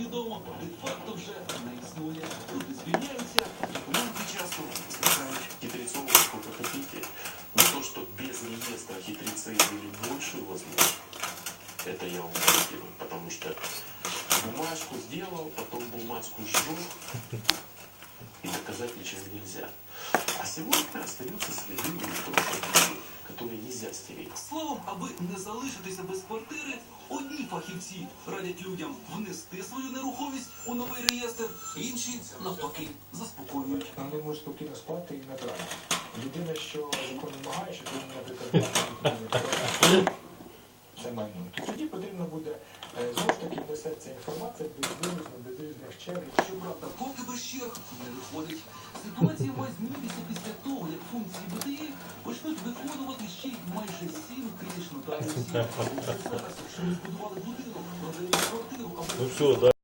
відомо, де-факто вже не існує. Люди звільняються, Люди часто выбирают хитрецов сколько хотите, но то, что без реестра хитрецы были больше возможно, это я вам гарантирую, потому что бумажку сделал, потом бумажку сжег, и доказать ничего нельзя. А сегодня остаются следы электронных людей, нельзя. Словом, аби не залишитися без квартири, одні фахівці радять людям внести свою нерухомість у новий реєстр, інші навпаки заспокоюють. Вони можуть спокійно спати і набрати. Єдине, що закон вимагає, що він, наприклад, це майно. Тоді потрібно буде е, знову ж таки несеться інформація без без різних черг. Щоправда, поки без черг не виходить. Ситуація має змінитися після Ну все, да.